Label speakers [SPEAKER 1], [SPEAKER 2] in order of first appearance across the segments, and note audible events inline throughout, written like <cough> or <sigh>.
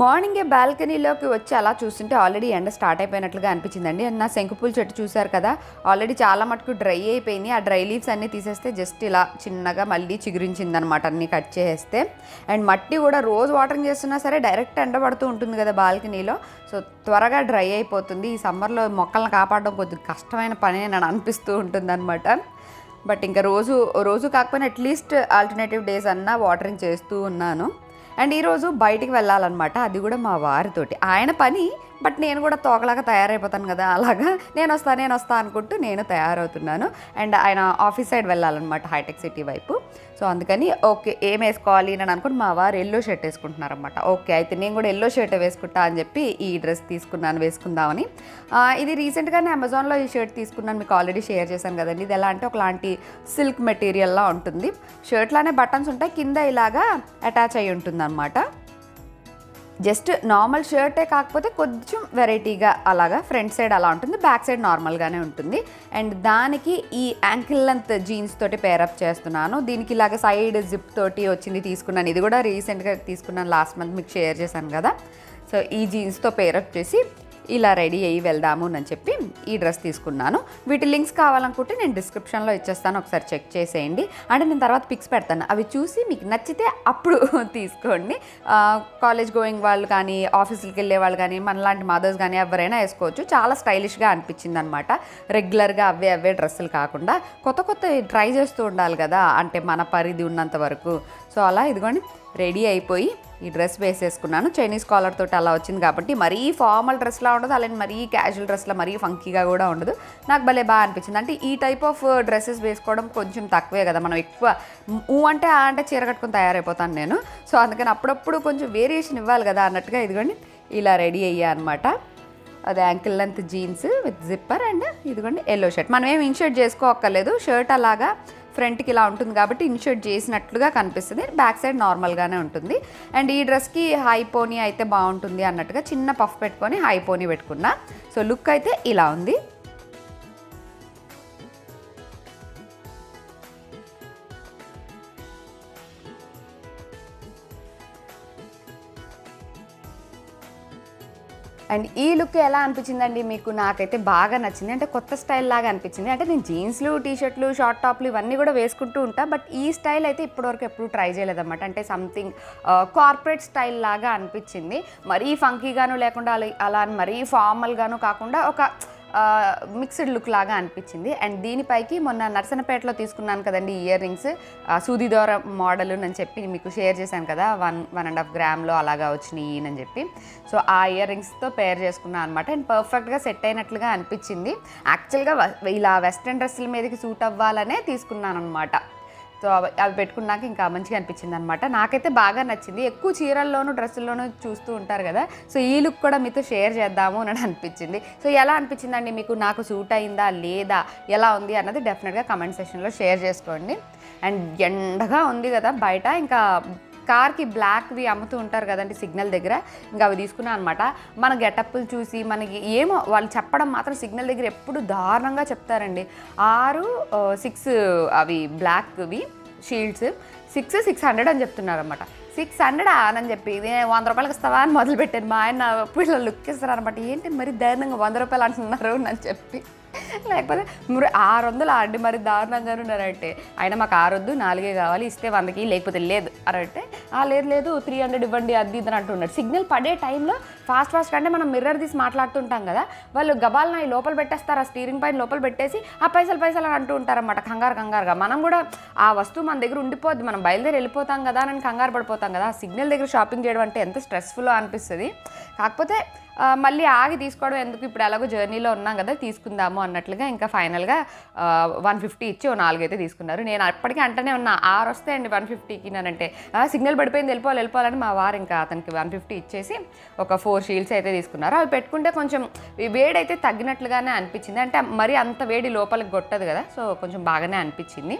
[SPEAKER 1] మార్నింగే బాల్కనీలోకి వచ్చి అలా చూస్తుంటే ఆల్రెడీ ఎండ స్టార్ట్ అయిపోయినట్లుగా అనిపించిందండి. నా శంకుపూల చెట్టు చూశారు కదా ఆల్రెడీ చాలా మటుకు డ్రై అయిపోయింది. ఆ డ్రై లీవ్స్ అన్నీ తీసేస్తే జస్ట్ ఇలా చిన్నగా మళ్ళీ చిగురించిందనమాట అన్నీ కట్ చేసేస్తే. అండ్ మట్టి కూడా రోజు వాటరింగ్ చేస్తున్నా సరే డైరెక్ట్ ఎండ పడుతూ ఉంటుంది కదా బాల్కనీలో. సో త్వరగా డ్రై అయిపోతుంది. ఈ సమ్మర్లో మొక్కలను కాపాడడం కొద్దిగా కష్టమైన పని అని అనిపిస్తూ ఉంటుంది బట్ ఇంకా రోజు రోజు కాకపోయినా అట్లీస్ట్ ఆల్టర్నేటివ్ డేస్ అన్నా వాటరింగ్ చేస్తూ ఉన్నాను. అండ్ ఈరోజు బయటికి వెళ్ళాలన్నమాట. అది కూడా మా వారితోటి. ఆయన పని బట్ నేను కూడా తోకలాగా తయారైపోతాను కదా అలాగా. నేను వస్తా నేను వస్తా అనుకుంటూ నేను తయారవుతున్నాను. అండ్ ఆయన ఆఫీస్ సైడ్ వెళ్ళాలన్నమాట హైటెక్ సిటీ వైపు. సో అందుకని ఓకే ఏం వేసుకోవాలి అని అనుకుంటే మా వారు ఎల్లో షర్ట్ వేసుకుంటున్నారనమాట ఓకే అయితే నేను కూడా ఎల్లో షర్ట్ వేసుకుంటా అని చెప్పి ఈ డ్రెస్ తీసుకున్నాను వేసుకుందామని. ఇది రీసెంట్గానే అమెజాన్లో ఈ షర్ట్ తీసుకున్నాను మీకు ఆల్రెడీ షేర్ చేశాను కదండి. ఇది ఎలా అంటే ఒకలాంటి సిల్క్ మెటీరియల్లా ఉంటుంది. షర్ట్లానే బటన్స్ ఉంటాయి కింద ఇలాగా అటాచ్ అయి ఉంటుంది జస్ట్ నార్మల్ షర్టే కాకపోతే కొంచెం వెరైటీగా అలాగా ఫ్రంట్ సైడ్ అలా ఉంటుంది బ్యాక్ సైడ్ నార్మల్గానే ఉంటుంది. అండ్ దానికి ఈ యాంకిల్ లెంత్ జీన్స్ తోటి పేరప్ చేస్తున్నాను. దీనికి ఇలాగ సైడ్ జిప్ తోటి వచ్చింది తీసుకున్నాను. ఇది కూడా రీసెంట్గా తీసుకున్నాను. లాస్ట్ మంత్ మీకు షేర్ చేశాను కదా. సో ఈ జీన్స్తో పేరప్ చేసి ఇలా రెడీ అయ్యి వెళ్దాము అని చెప్పి ఈ డ్రెస్ తీసుకున్నాను. వీటి లింక్స్ కావాలనుకుంటే నేను డిస్క్రిప్షన్లో ఇచ్చేస్తాను. ఒకసారి చెక్ చేసేయండి. అంటే నేను తర్వాత పిక్స్ పెడతాను. అవి చూసి మీకు నచ్చితే అప్పుడు <laughs> తీసుకోండి. కాలేజ్ గోయింగ్ వాళ్ళు కానీ ఆఫీసులకి వెళ్ళే వాళ్ళు కానీ మనలాంటి మదర్స్ కానీ ఎవరైనా వేసుకోవచ్చు. చాలా స్టైలిష్గా అనిపించింది అనమాట రెగ్యులర్గా అవే అవే డ్రెస్సులు కాకుండా కొత్త కొత్త ట్రై చేస్తూ ఉండాలి కదా. అంటే మన పరిధి ఉన్నంత వరకు. సో అలా ఇదిగోండి రెడీ అయిపోయి ఈ డ్రెస్ వేసేసుకున్నాను. చైనీస్ కాలర్ తోటి అలా వచ్చింది కాబట్టి మరీ ఫార్మల్ డ్రెస్లా ఉండదు. అలానే మరీ క్యాజువల్ డ్రెస్లా మరీ ఫంకీగా కూడా ఉండదు. నాకు భలే బాగా అనిపించింది. అంటే ఈ టైప్ ఆఫ్ డ్రెస్సెస్ వేసుకోవడం కొంచెం తక్కువే కదా. మనం ఎక్కువ ఊ అంటే ఆ అంటే చీర కట్టుకొని తయారైపోతాను నేను. సో అందుకని అప్పుడప్పుడు కొంచెం వేరియేషన్ ఇవ్వాలి కదా అన్నట్టుగా ఇదిగోండి ఇలా రెడీ అయ్యా అనమాట అది ankle length jeans with zipper and ఇదిగోండి ఎల్లో షర్ట్ మనం ఏం ఇన్షర్ట్ చేసుకోక్కర్లేదు. షర్ట్ అలాగా ఫ్రంట్కి ఇలా ఉంటుంది కాబట్టి ఇన్షర్ట్ చేసినట్లుగా కనిపిస్తుంది. బ్యాక్ సైడ్ నార్మల్గానే ఉంటుంది. అండ్ ఈ డ్రెస్కి హై పోనీ అయితే బాగుంటుంది అన్నట్టుగా చిన్న పఫ్ పెట్టుకొని హై పోనీ పెట్టుకున్నా. సో లుక్ అయితే ఇలా ఉంది. అండ్ ఈ లుక్ ఎలా అనిపించిందండి? మీకు నాకైతే బాగా నచ్చింది. అంటే కొత్త స్టైల్ లాగా అనిపించింది. అంటే నేను జీన్స్లు టీషర్ట్లు షార్ట్ టాప్లు ఇవన్నీ కూడా వేసుకుంటూ ఉంటా. బట్ ఈ స్టైల్ అయితే ఇప్పటివరకు ఎప్పుడు ట్రై చేయలేదన్నమాట. అంటే సంథింగ్ కార్పొరేట్ స్టైల్ లాగా అనిపించింది. మరీ ఫంకీగాను లేకుండా అలా అలా అని మరీ ఫార్మల్గాను కాకుండా ఒక మిక్స్డ్ లుక్ లాగా అనిపించింది. అండ్ దీనిపైకి మొన్న నర్సనపేటలో తీసుకున్నాను కదండి ఇయర్ రింగ్స్ సూది దూర మోడల్ అని చెప్పి మీకు షేర్ చేశాను కదా వన్ వన్ అండ్ హాఫ్ గ్రామ్లో అలాగా వచ్చినాయి అని చెప్పి. సో ఆ ఇయర్ రింగ్స్తో పేర్ చేసుకున్నాను అనమాట అండ్ పర్ఫెక్ట్గా సెట్ అయినట్లుగా అనిపించింది. యాక్చువల్గా ఇలా వెస్ట్రన్ డ్రెస్సుల మీదకి సూట్ అవ్వాలనే తీసుకున్నాను అనమాట సో అవి అవి పెట్టుకున్నాక ఇంకా మంచిగా అనిపించింది అనమాట నాకైతే బాగా నచ్చింది. ఎక్కువ చీరల్లోనూ డ్రెస్సుల్లోనూ చూస్తూ ఉంటారు కదా. సో ఈ లుక్ కూడా మీతో షేర్ చేద్దాము అని అనిపించింది. సో ఎలా అనిపించిందండి మీకు? నాకు సూట్ అయిందా? లేదా? ఎలా ఉంది? అన్నది డెఫినెట్గా కమెంట్ సెక్షన్లో షేర్ చేసుకోండి. అండ్ ఎండగా ఉంది కదా బయట. ఇంకా కార్కి బ్లాక్వి అమ్ముతూ ఉంటారు కదండి సిగ్నల్ దగ్గర. ఇంకా అవి తీసుకున్నాను అనమాట మన గెటప్లు చూసి మనకి ఏమో వాళ్ళు చెప్పడం మాత్రం సిగ్నల్ దగ్గర ఎప్పుడు దారుణంగా చెప్తారండి. ఆరు సిక్స్ అవి బ్లాక్వి షీల్డ్స్ సిక్స్ సిక్స్ హండ్రెడ్ అని చెప్తున్నారనమాట సిక్స్ హండ్రెడ్ అని చెప్పి ఇది వంద రూపాయలకి ఇస్తావా? అని మొదలు పెట్టాను మా ఆయన పిల్లలు లుక్ ఇస్తారు అనమాట ఏంటి మరి దారుణంగా వంద రూపాయలు అంటున్నారు? అని చెప్పి. లేకపోతే మరి ఆరు వందలు అండి మరి దారుణంగా ఉన్నారంటే. ఆయన మాకు ఆరు వద్దు నాలుగే కావాలి ఇస్తే వందకి లేకపోతే లేదు అని అంటే "ఆ, లేదు లేదు త్రీ హండ్రెడ్ ఇవ్వండి అది ఇది అని అంటున్నాడు. సిగ్నల్ పడే టైంలో ఫాస్ట్ ఫాస్ట్ అంటే మనం మిర్రర్ తీసి మాట్లాడుతుంటాం కదా వాళ్ళు గబాల్ని అవి లోపల పెట్టేస్తారు ఆ స్టీరింగ్ పైన లోపల పెట్టేసి ఆ పైసలు పైసలు అని అంటూ ఉంటారన్నమాట కంగారు కంగారుగా. మనం కూడా ఆ వస్తువు మన దగ్గర ఉండిపోద్ది మనం బయలుదేరి వెళ్ళిపోతాం కదా అని కంగారు పడిపోతాం కదా. ఆ సిగ్నల్ దగ్గర షాపింగ్ చేయడం అంటే ఎంత స్ట్రెస్ఫుల్ అనిపిస్తుంది. కాకపోతే మళ్ళీ ఆగి తీసుకోవడం ఎందుకు? ఇప్పుడు ఎలాగో జర్నీలో ఉన్నాం కదా తీసుకుందాము అన్నట్లుగా ఇంకా ఫైనల్గా వన్ ఫిఫ్టీ ఇచ్చి ఓ నాలుగైతే తీసుకున్నారు. నేను అప్పటికే అంటనే ఉన్నా ఆరు అండి వన్ ఫిఫ్టీకి నేనంటే సిగ్నల్ పడిపోయింది వెళ్ళిపోవాలి వెళ్ళిపోవాలని మా వారు ఇంకా అతనికి వన్ ఫిఫ్టీ ఇచ్చేసి ఒక ఫోర్ షీల్డ్స్ అయితే తీసుకున్నారు. అవి పెట్టుకుంటే కొంచెం ఈ వేడి అయితే తగ్గినట్లుగానే అనిపించింది. అంటే మరి అంత వేడి లోపలికి కొట్టదు కదా సో కొంచెం బాగానే అనిపించింది.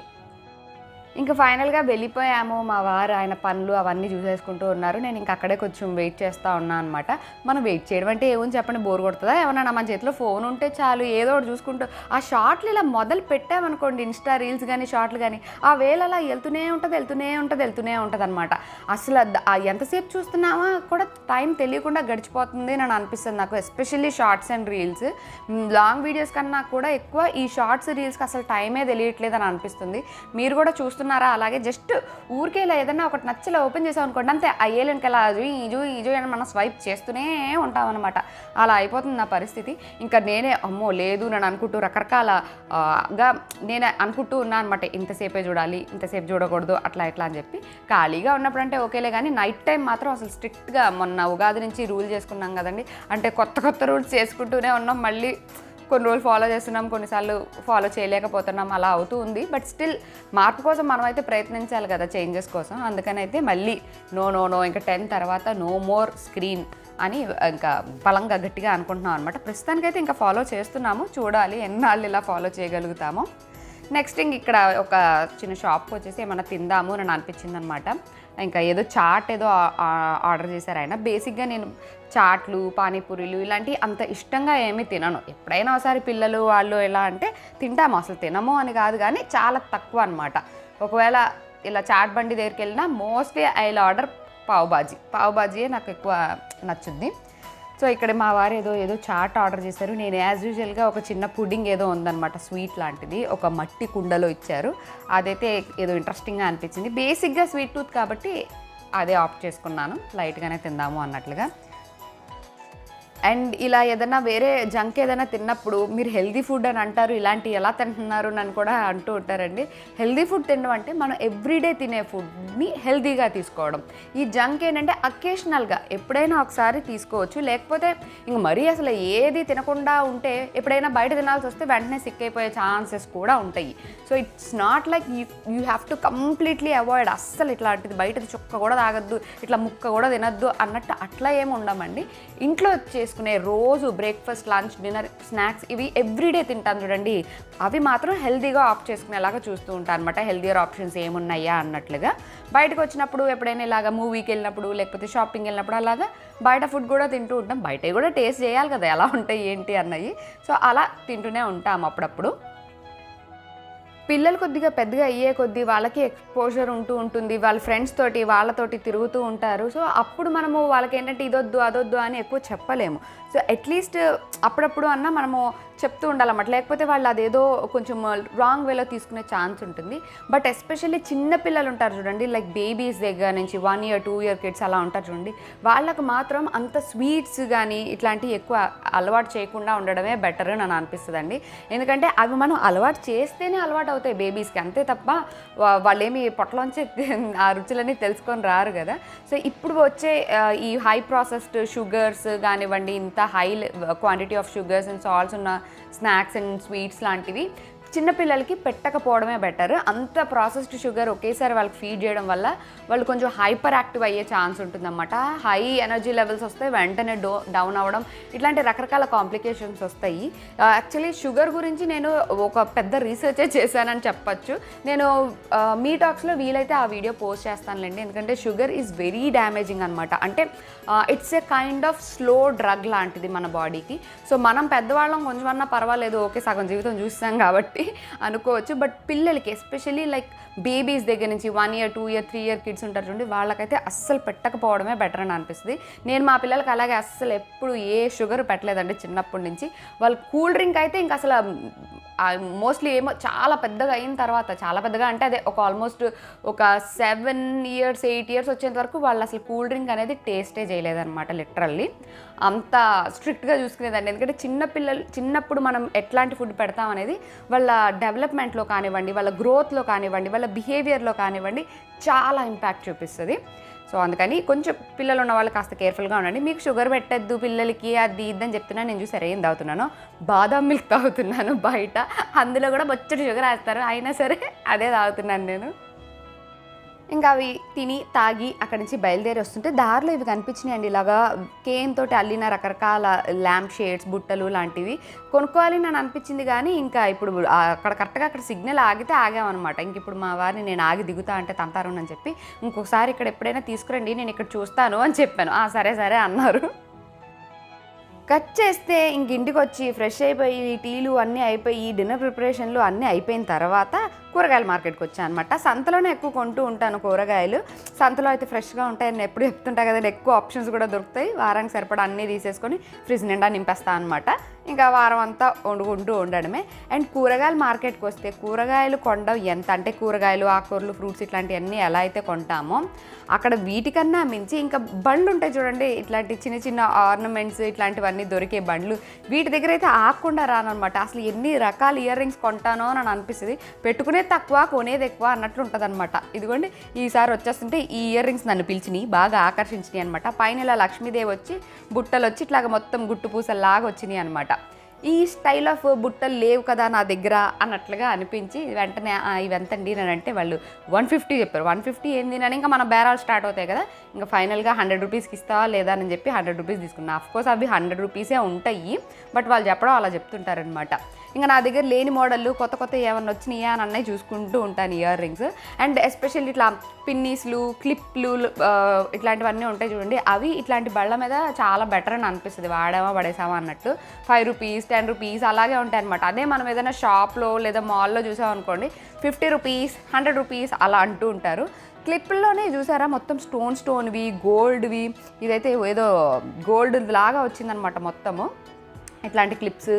[SPEAKER 1] ఇంకా ఫైనల్గా వెళ్ళిపోయాము. మా వారు ఆయన పనులు అవన్నీ చూసేసుకుంటూ ఉన్నారు. నేను ఇంకా అక్కడే కొంచెం వెయిట్ చేస్తూ ఉన్నా అనమాట మనం వెయిట్ చేయడం అంటే ఏమని చెప్పండి బోర్ కొడుతుందా? ఏమన్నా మన చేతిలో ఫోన్ ఉంటే చాలు ఏదో ఒకటి చూసుకుంటూ. ఆ షార్ట్లు ఇలా మొదలు పెట్టామనుకోండి ఇన్స్టా రీల్స్ కానీ షార్ట్లు కానీ ఆ వేళ అలా వెళ్తూనే ఉంటుంది వెళ్తూనే ఉంటుంది వెళ్తూనే ఉంటుంది అనమాట అసలు ఎంతసేపు చూస్తున్నామా కూడా టైం తెలియకుండా గడిచిపోతుంది అని అనిపిస్తుంది నాకు especially shorts and reels. Long videos కన్నా కూడా ఎక్కువ ఈ షార్ట్స్ రీల్స్కి అసలు టైమే తెలియట్లేదు అని అనిపిస్తుంది. మీరు కూడా చూస్తున్నారా అలాగే జస్ట్ ఊరికే ఇలా ఏదైనా ఒకటి నచ్చలా ఓపెన్ చేసాం అనుకోండి అంతే. అయ్యేలకి ఇలా జూ ఈజు ఈజు అని మనం స్వైప్ చేస్తూనే ఉంటాం అనమాట అలా అయిపోతుంది నా పరిస్థితి. ఇంకా నేనే అమ్మో లేదు నేను అనుకుంటూ రకరకాల గా నేను అనుకుంటూ ఉన్నా అనమాట ఇంతసేపే చూడాలి ఇంతసేపు చూడకూడదు అట్లా ఇట్లా అని చెప్పి. ఖాళీగా ఉన్నప్పుడు అంటే ఓకేలే కానీ నైట్ టైం మాత్రం అసలు స్ట్రిక్ట్గా మొన్న ఉగాది నుంచి రూల్ చేసుకున్నాం కదండి. అంటే కొత్త కొత్త రూల్స్ చేసుకుంటూనే ఉన్నాం. మళ్ళీ కొన్ని రోజులు ఫాలో చేస్తున్నాం కొన్నిసార్లు ఫాలో చేయలేకపోతున్నాం అలా అవుతూ ఉంది. బట్ స్టిల్ మార్పు కోసం మనం అయితే ప్రయత్నించాలి కదా చేంజెస్ కోసం. అందుకని అయితే మళ్ళీ నో నో నో ఇంకా టెన్ తర్వాత నో మోర్ స్క్రీన్ అని ఇంకా బలంగా గట్టిగా అనుకుంటున్నాం అనమాట ప్రస్తుతానికైతే ఇంకా ఫాలో చేస్తున్నాము. చూడాలి ఎన్నాళ్ళు ఇలా ఫాలో చేయగలుగుతామో. నెక్స్ట్ ఇంక ఇక్కడ ఒక చిన్న షాప్కి వచ్చేసి ఏమైనా తిందాము అని అనిపించింది అనమాట ఇంకా ఏదో చాట్ ఏదో ఆర్డర్ చేశారు ఆయన. బేసిక్గా నేను చాట్లు పానీపూరీలు ఇలాంటివి అంత ఇష్టంగా ఏమీ తినను. ఎప్పుడైనా ఒకసారి పిల్లలు వాళ్ళు ఎలా అంటే తింటాము అసలు తినము అని కాదు కానీ చాలా తక్కువ అనమాట ఒకవేళ ఇలా చాట్ బండి దగ్గరికి వెళ్ళినా మోస్ట్లీ ఐ ఆర్డర్ పావుబాజీ పావుబాజీయే నాకు ఎక్కువ నచ్చుద్ది. సో ఇక్కడ మా వారు ఏదో ఏదో చాట్ ఆర్డర్ చేశారు. నేను యాజ్ యూజువల్గా ఒక చిన్న పుడ్డింగ్ ఏదో ఉందన్నమాట స్వీట్ లాంటిది ఒక మట్టి కుండలో ఇచ్చారు. అదైతే ఏదో ఇంట్రెస్టింగ్గా అనిపించింది. బేసిక్గా స్వీట్ టూత్ కాబట్టి అదే ఆప్ట్ చేసుకున్నాను. లైట్గానే తిందాము అన్నట్లుగా. అండ్ ఇలా ఏదైనా వేరే జంక్ ఏదైనా తిన్నప్పుడు మీరు హెల్దీ ఫుడ్ అని అంటారు ఇలాంటి ఎలా తింటున్నారు అని కూడా అంటూ ఉంటారండి. హెల్దీ ఫుడ్ తినడం అంటే మనం ఎవ్రీడే తినే ఫుడ్ని హెల్దీగా తీసుకోవడం. ఈ జంక్ ఏంటంటే అకేషనల్గా ఎప్పుడైనా ఒకసారి తీసుకోవచ్చు. లేకపోతే ఇంక మరీ అసలు ఏది తినకుండా ఉంటే ఎప్పుడైనా బయట తినాల్సి వస్తే వెంటనే సిక్ అయిపోయే ఛాన్సెస్ కూడా ఉంటాయి. So it's not like you you have to completely avoid అస్సలు ఇట్లాంటిది బయటది చుక్క కూడా తాగొద్దు ఇట్లా ముక్క కూడా తినద్దు అన్నట్టు అట్లా ఏమి ఉండమండి. ఇంట్లో వచ్చే చేసుకునే రోజు బ్రేక్ఫాస్ట్ లంచ్ డిన్నర్ స్నాక్స్ ఇవి ఎవ్రీడే తింటాను చూడండి. అవి మాత్రం హెల్తీగా ఆప్ట్ చేసుకునేలాగా చూస్తూ ఉంటాను అనమాట హెల్తీయర్ ఆప్షన్స్ ఏమున్నాయా అన్నట్లుగా. బయటకు వచ్చినప్పుడు ఎప్పుడైనా ఇలాగా మూవీకి వెళ్ళినప్పుడు లేకపోతే షాపింగ్ వెళ్ళినప్పుడు అలాగా బయట ఫుడ్ కూడా తింటూ ఉంటాం. బయట కూడా టేస్ట్ చేయాలి కదా ఎలా ఉంటాయి ఏంటి అన్నవి. సో అలా తింటూనే ఉంటాం అప్పుడప్పుడు. పిల్లలు కొద్దిగా పెద్దగా అయ్యే కొద్దీ వాళ్ళకి ఎక్స్పోజర్ ఉంటూ ఉంటుంది వాళ్ళ ఫ్రెండ్స్ తోటి వాళ్ళతోటి తిరుగుతూ ఉంటారు. సో అప్పుడు మనము వాళ్ళకి ఏంటంటే ఇదొద్దు అదొద్దు అని ఎక్కువ చెప్పలేము. సో అట్లీస్ట్ అప్పుడప్పుడు అన్నా మనము చెప్తూ ఉండాలన్నమాట. లేకపోతే వాళ్ళు అదేదో కొంచెం రాంగ్ వేలో తీసుకునే ఛాన్స్ ఉంటుంది. బట్ ఎస్పెషల్లీ చిన్న పిల్లలు ఉంటారు చూడండి లైక్ బేబీస్ దగ్గర నుంచి one year two year kids అలా ఉంటారు చూడండి వాళ్ళకు మాత్రం అంత స్వీట్స్ కానీ ఇట్లాంటివి ఎక్కువ అలవాటు చేయకుండా ఉండడమే బెటర్ అని అనిపిస్తుంది అండి ఎందుకంటే అవి మనం అలవాటు చేస్తేనే అలవాటు అవుతాయి బేబీస్కి అంతే తప్ప వాళ్ళేమి పొట్టలోంచి <laughs> ఆ రుచులన్నీ తెలుసుకొని రారు కదా. సో ఇప్పుడు వచ్చే ఈ హై ప్రాసెస్డ్ షుగర్స్ కానివ్వండి ఇంత high quantity of sugars and salts ఉన్న స్నాక్స్ అండ్ స్వీట్స్ లాంటివి చిన్నపిల్లలకి పెట్టకపోవడమే బెటర్ అంత ప్రాసెస్డ్ షుగర్ ఒకేసారి వాళ్ళకి ఫీడ్ చేయడం వల్ల వాళ్ళు కొంచెం హైపర్ యాక్టివ్ అయ్యే ఛాన్స్ ఉంటుందన్నమాట. హై ఎనర్జీ లెవెల్స్ వస్తాయి వెంటనే డో డౌన్ అవ్వడం ఇట్లాంటి రకరకాల కాంప్లికేషన్స్ వస్తాయి. Uh, యాక్చువల్లీ షుగర్ గురించి నేను ఒక పెద్ద రీసెర్చే చేశానని చెప్పచ్చు. నేను uh, మీ టాక్స్లో వీలైతే ఆ వీడియో పోస్ట్ చేస్తానులేండి. ఎందుకంటే షుగర్ ఈజ్ వెరీ డ్యామేజింగ్ అనమాట అంటే it's a kind of slow drug లాంటిది మన బాడీకి సో మనం పెద్దవాళ్ళం కొంచెం అన్నా పర్వాలేదు ఓకే సగం జీవితం చూస్తాం కాబట్టి అనుకోవచ్చు. బట్ పిల్లలకి ఎస్పెషల్లీ లైక్ బేబీస్ దగ్గర నుంచి one year two year three year kids ఉంటారు చూడండి వాళ్ళకైతే అస్సలు పెట్టకపోవడమే బెటర్ అని అనిపిస్తుంది. నేను మా పిల్లలకి అలాగే అస్సలు ఎప్పుడు ఏ షుగర్ పెట్టలేదండి చిన్నప్పటి నుంచి. వాళ్ళు కూల్ డ్రింక్ అయితే ఇంకా అసలు మోస్ట్లీ ఏమో చాలా పెద్దగా అయిన తర్వాత చాలా పెద్దగా అంటే అదే ఒక ఆల్మోస్ట్ ఒక సెవెన్ ఇయర్స్ ఎయిట్ ఇయర్స్ వచ్చేంత వరకు వాళ్ళు అసలు కూల్ డ్రింక్ అనేది టేస్టే చేయలేదన్నమాట లిటరల్లీ అంత స్ట్రిక్ట్గా చూసుకునేదండి ఎందుకంటే చిన్న పిల్లలు చిన్నప్పుడు మనం ఎట్లాంటి ఫుడ్ పెడతాం అనేది వాళ్ళ డెవలప్మెంట్లో కానివ్వండి వాళ్ళ గ్రోత్లో కానివ్వండి వాళ్ళ బిహేవియర్లో కానివ్వండి చాలా ఇంపాక్ట్ చూపిస్తుంది. సో అందుకని కొంచెం పిల్లలు ఉన్న వాళ్ళు కాస్త కేర్ఫుల్గా ఉండండి. మీకు షుగర్ పెట్టద్దు పిల్లలకి అది ఇద్దని చెప్తున్నా నేను చూసి సరే ఏం తాగుతున్నాను బాదం మిల్క్ తాగుతున్నాను బయట. అందులో కూడా బొచ్చటి షుగర్ వేస్తారు. అయినా సరే అదే తాగుతున్నాను నేను. ఇంకా అవి తిని తాగి అక్కడి నుంచి బయలుదేరి వస్తుంటే దారిలో ఇవి కనిపించినాయండి. అండి ఇలాగా కేన్ తోటి అల్లిన రకరకాల ల్యాంప్ షేడ్స్ బుట్టలు లాంటివి కొనుక్కోవాలి అని అనిపించింది కానీ ఇంకా ఇప్పుడు అక్కడ కరెక్ట్గా అక్కడ సిగ్నల్ ఆగితే ఆగామన్నమాట ఇంక ఇప్పుడు మా వారిని నేను ఆగి దిగుతా అంటే తంతారుని అని చెప్పి ఇంకొకసారి ఇక్కడ ఎప్పుడైనా తీసుకురండి నేను ఇక్కడ చూస్తాను అని చెప్పాను. "ఆ, సరే సరే అన్నారు. కట్ చేస్తే ఇంక ఇంటికి వచ్చి ఫ్రెష్ అయిపోయి టీలు అన్నీ అయిపోయి డిన్నర్ ప్రిపరేషన్లు అన్నీ అయిపోయిన తర్వాత కూరగాయల మార్కెట్కి వచ్చాను అనమాట సంతలోనే ఎక్కువ కొంటూ ఉంటాను కూరగాయలు. సంతలో అయితే ఫ్రెష్గా ఉంటాయని ఎప్పుడు చెప్తుంటా కదండి ఎక్కువ ఆప్షన్స్ కూడా దొరుకుతాయి. వారానికి సరిపడా అన్నీ తీసేసుకొని ఫ్రిడ్జ్ నిండా నింపేస్తాను అనమాట ఇంకా వారం అంతా వండుకుంటూ ఉండడమే. అండ్ కూరగాయల మార్కెట్కి వస్తే కూరగాయలు కొండం ఎంత? అంటే కూరగాయలు ఆకుకూరలు ఫ్రూట్స్ ఇట్లాంటివన్నీ ఎలా అయితే కొంటామో అక్కడ వీటికన్నా మించి ఇంకా బండ్లు ఉంటాయి చూడండి. ఇట్లాంటి చిన్న చిన్న ఆర్నమెంట్స్ ఇట్లాంటివన్నీ దొరికే బండ్లు. వీటి దగ్గర అయితే ఆకుండా రానమాట అసలు ఎన్ని రకాల ఇయర్ రింగ్స్ కొంటానో అని అనిపిస్తుంది. పెట్టుకునే తక్కువ కొనేది ఎక్కువ అన్నట్లు ఉంటుంది అనమాట ఇదిగోండి ఈసారి వచ్చేస్తుంటే ఈ ఇయర్ రింగ్స్ నన్ను పిలిచినాయి బాగా ఆకర్షించినాయి అనమాట పైన ఇలా లక్ష్మీదేవి వచ్చి బుట్టలు వచ్చి ఇట్లాగ మొత్తం గుట్టు పూసల్లాగా వచ్చినాయి అనమాట ఈ స్టైల్ ఆఫ్ బుట్టలు లేవు కదా నా దగ్గర అన్నట్లుగా అనిపించి వెంటనే ఇవెంతండి? అని అంటే వాళ్ళు వన్ ఫిఫ్టీ చెప్పారు. వన్ ఫిఫ్టీ ఏంది అని ఇంకా మన బేరాలు స్టార్ట్ అవుతాయి కదా ఇంకా ఫైనల్గా హండ్రెడ్ రూపీస్కి ఇస్తావా లేదా అని చెప్పి హండ్రెడ్ రూపీస్ తీసుకున్నా. కోర్స్ అవి హండ్రెడ్ రూపీసే ఉంటాయి బట్ వాళ్ళు చెప్పడం అలా చెప్తుంటారనమాట ఇంకా నా దగ్గర లేని మోడళ్ళు కొత్త కొత్త ఏమన్నా వచ్చినాయా అని అన్నయ్య చూసుకుంటూ ఉంటాను ఇయర్ రింగ్స్ అండ్ ఎస్పెషల్లీ ఇట్లా పిన్నీస్లు క్లిప్లు ఇట్లాంటివన్నీ ఉంటాయి చూడండి. అవి ఇట్లాంటి బళ్ళ మీద చాలా బెటర్ అని అనిపిస్తుంది. వాడామా పడేసామా అన్నట్టు. ఫైవ్ రూపీస్ టెన్ రూపీస్ అలాగే ఉంటాయి అనమాట అదే మనం ఏదైనా షాప్లో లేదా మాల్లో చూసామనుకోండి ఫిఫ్టీ రూపీస్ హండ్రెడ్ రూపీస్ అలా అంటూ ఉంటారు. క్లిప్లోనే చూసారా మొత్తం స్టోన్ స్టోన్వి గోల్డ్వి ఇదైతే ఏదో గోల్డ్ లాగా వచ్చిందనమాట మొత్తము. ఇట్లాంటి క్లిప్స్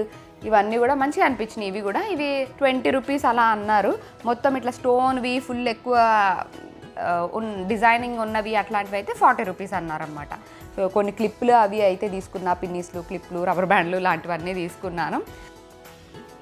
[SPEAKER 1] ఇవన్నీ కూడా మంచిగా అనిపించినాయి. ఇవి కూడా ఇవి ట్వంటీ రూపీస్ అలా అన్నారు. మొత్తం ఇట్లా స్టోన్వి ఫుల్ ఎక్కువ డిజైనింగ్ ఉన్నవి అట్లాంటివి అయితే ఫార్టీ రూపీస్ అన్నారనమాట సో కొన్ని క్లిప్లు అవి అయితే తీసుకున్నా పిన్నీస్లు క్లిప్లు రబ్బర్ బ్యాండ్లు లాంటివన్నీ తీసుకున్నాను.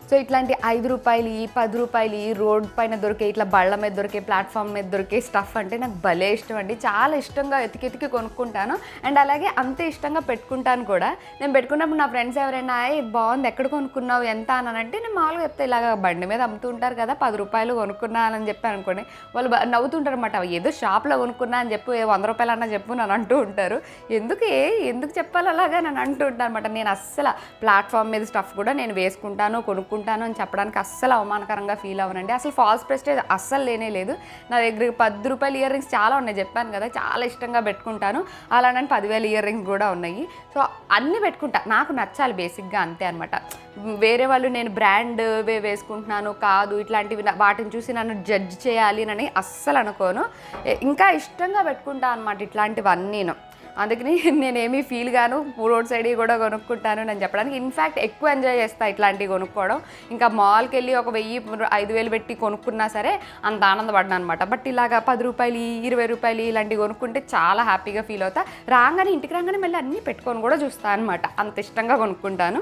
[SPEAKER 1] సో ఇట్లాంటి ఐదు రూపాయలు ఈ పది రూపాయలు ఈ రోడ్ పైన దొరికే ఇట్లా బళ్ళ మీద దొరికే ప్లాట్ఫామ్ మీద దొరికే స్టఫ్ అంటే నాకు భలే ఇష్టం అండి. చాలా ఇష్టంగా ఎతికి ఎతికి కొనుక్కుంటాను. అండ్ అలాగే అంతే ఇష్టంగా పెట్టుకుంటాను కూడా. నేను పెట్టుకున్నప్పుడు నా ఫ్రెండ్స్ ఎవరైనా బాగుంది ఎక్కడ కొనుక్కున్నావు ఎంత? అని అంటే నేను మామూలుగా చెప్తే ఇలాగ బండి మీద అమ్ముతూ ఉంటారు కదా పది రూపాయలు కొనుక్కున్నానని అని అనుకోండి. వాళ్ళు నవ్వుతుంటారు అనమాట ఏదో షాప్లో కొనుక్కున్నా అని చెప్పు ఏ వంద రూపాయలు అన్నా చెప్పు నన్ను అంటూ ఉంటారు. ఎందుకు ఏ ఎందుకు చెప్పాలి అలాగా నన్ను అంటూ ఉంటాను అనమాట నేను అస్సలు ప్లాట్ఫామ్ మీద స్టఫ్ కూడా నేను వేసుకుంటాను కొనుక్కుంటాను. అని చెప్పడానికి అస్సలు అవమానకరంగా ఫీల్ అవ్వనండి. అసలు ఫాల్స్ ప్రెస్టేజ్ అస్సలు లేనే లేదు. నా దగ్గర పది రూపాయల ఇయర్ రింగ్స్ చాలా ఉన్నాయి. చెప్పాను కదా చాలా ఇష్టంగా పెట్టుకుంటాను. అలానే పదివేల ఇయర్ రింగ్స్ కూడా ఉన్నాయి. సో అన్నీ పెట్టుకుంటా. నాకు నచ్చాలి బేసిక్గా అంతే అనమాట వేరే వాళ్ళు నేను బ్రాండ్ వే వేసుకుంటున్నాను కాదు ఇట్లాంటివి వాటిని చూసి నన్ను జడ్జ్ చేయాలి అని అస్సలు అనుకోను. ఇంకా ఇష్టంగా పెట్టుకుంటా అనమాట ఇట్లాంటివన్నీను అందుకని <laughs> నేనేమీ ఫీల్ గాను రోడ్ సైడ్ కూడా కొనుక్కుంటాను. నేను చెప్పడానికి ఇన్ఫ్యాక్ట్ ఎక్కువ ఎంజాయ్ చేస్తాను ఇట్లాంటివి కొనుక్కోవడం. ఇంకా మాల్కి వెళ్ళి ఒక వెయ్యి ఐదు వేలు పెట్టి కొనుక్కున్నా సరే అంత ఆనందపడ్డాను అనమాట బట్ ఇలాగా పది రూపాయలు ఇరవై రూపాయలు ఇలాంటివి కొనుక్కుంటే చాలా హ్యాపీగా ఫీల్ అవుతా. రాగానే ఇంటికి రాగానే మళ్ళీ అన్నీ పెట్టుకొని కూడా చూస్తాను అనమాట అంత ఇష్టంగా కొనుక్కుంటాను.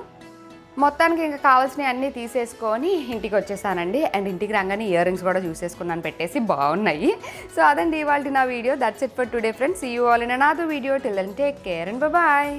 [SPEAKER 1] మొత్తానికి ఇంకా కావాల్సినవి అన్నీ తీసేసుకొని ఇంటికి వచ్చేసానండి. అండ్ ఇంటికి రాగానే ఇయర్ రింగ్స్ కూడా చూసేసుకున్నాను పెట్టేసి బాగున్నాయి. సో అదండి ఇవాళ నా video. That's it for today friends you all in నాదో video till take care and bye